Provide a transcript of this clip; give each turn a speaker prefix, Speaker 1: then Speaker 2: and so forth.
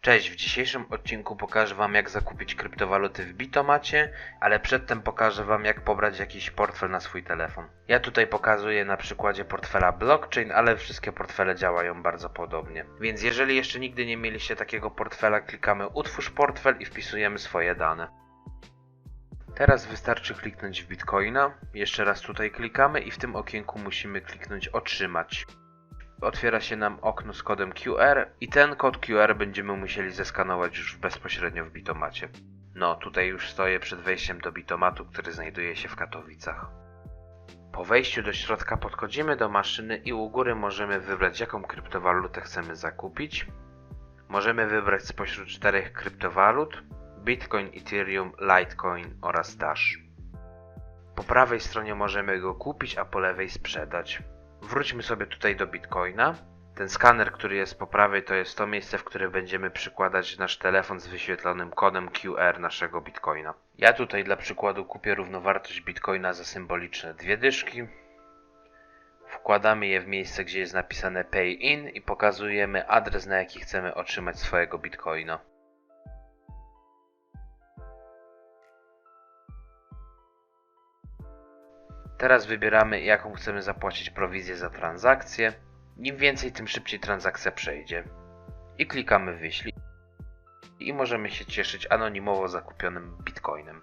Speaker 1: Cześć, w dzisiejszym odcinku pokażę Wam jak zakupić kryptowaluty w Bitomacie, ale przedtem pokażę Wam jak pobrać jakiś portfel na swój telefon. Ja tutaj pokazuję na przykładzie portfela blockchain, ale wszystkie portfele działają bardzo podobnie. Więc jeżeli jeszcze nigdy nie mieliście takiego portfela, klikamy utwórz portfel i wpisujemy swoje dane. Teraz wystarczy kliknąć w Bitcoina, jeszcze raz tutaj klikamy i w tym okienku musimy kliknąć otrzymać otwiera się nam okno z kodem QR i ten kod QR będziemy musieli zeskanować już bezpośrednio w Bitomacie. No, tutaj już stoję przed wejściem do Bitomatu, który znajduje się w Katowicach. Po wejściu do środka podchodzimy do maszyny i u góry możemy wybrać jaką kryptowalutę chcemy zakupić. Możemy wybrać spośród czterech kryptowalut Bitcoin, Ethereum, Litecoin oraz Dash. Po prawej stronie możemy go kupić, a po lewej sprzedać. Wróćmy sobie tutaj do Bitcoina. Ten skaner, który jest po prawej, to jest to miejsce, w którym będziemy przykładać nasz telefon z wyświetlonym kodem QR naszego Bitcoina. Ja tutaj dla przykładu kupię równowartość Bitcoina za symboliczne dwie dyszki. Wkładamy je w miejsce, gdzie jest napisane Pay In i pokazujemy adres, na jaki chcemy otrzymać swojego Bitcoina. Teraz wybieramy jaką chcemy zapłacić prowizję za transakcję. Im więcej, tym szybciej transakcja przejdzie. I klikamy wyślij. I możemy się cieszyć anonimowo zakupionym bitcoinem.